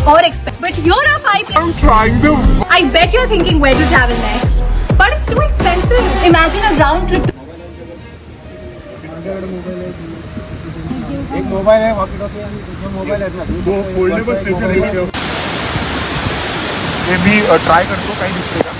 or expensive. But you're a five. I'm trying to. I bet you're thinking where to travel next. But it's too expensive. Imagine a round trip to एक mobile आहे walkie talkie आणि दुसरं mobile आहेत ना foldable station हे मी try करतो काही दिसतंय का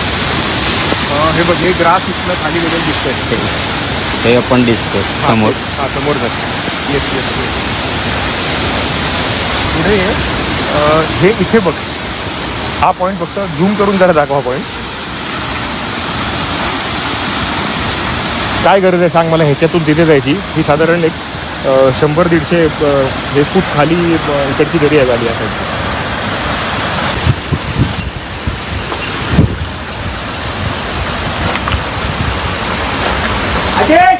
अं, हे बघ हे ग्रास इथलं खाली गेलेलं दिसतंय हे आपण दिसतो समोर. हा समोर जात. येस येस पुढे अं, हे इथे बघ. हा पॉईंट फक्त झूम करून जरा दाखवा पॉईंट काय गरज आहे सांग मला ह्याच्यातून तिथे जायची? ही साधारण एक अं, शंभर दीडशे अं, हे फूट खाली अं, इकडची दरी आहे झाली आहे अजय!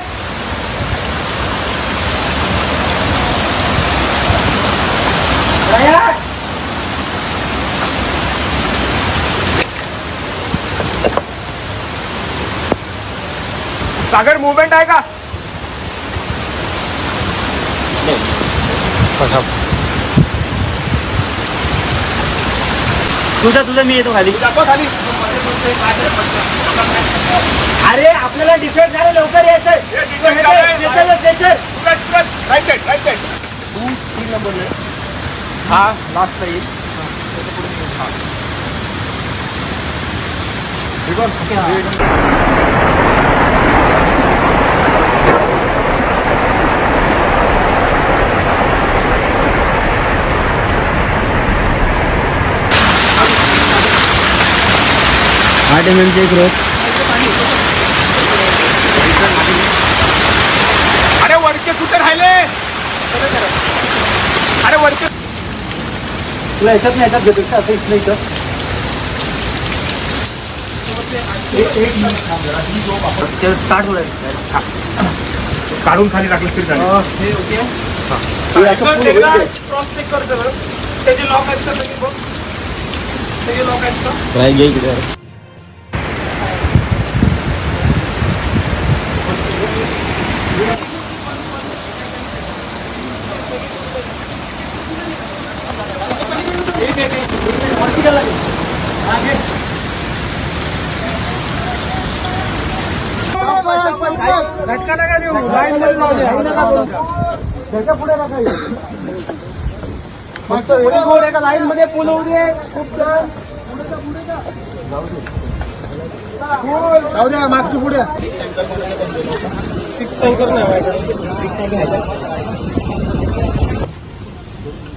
सागर मुवमेंट आहे का? तुझा तुझा मी येतो खाली. अरे आपल्याला डिफेक्ट झालं लवकर यायचंय. हा लास्ट येईल आठ एम एमची एक रोप अरे वरचे कुठे राहिले? अरे वरचे तुला याच्यात नाही याच्यात घेतो असं इथलं इथं. स्टार्ट होईल. काढून खाली टाकलं तरी चालेल. हे असं पुढे होईल. ते. ट्राय घे इकडे जरा. झटका नका देऊ लाईन मध्ये नका त्याच्या पुढे नका येऊ. मस्त एका लाईन मध्ये पूल उडी खूप छान. जाऊ द्या मागची पुढे.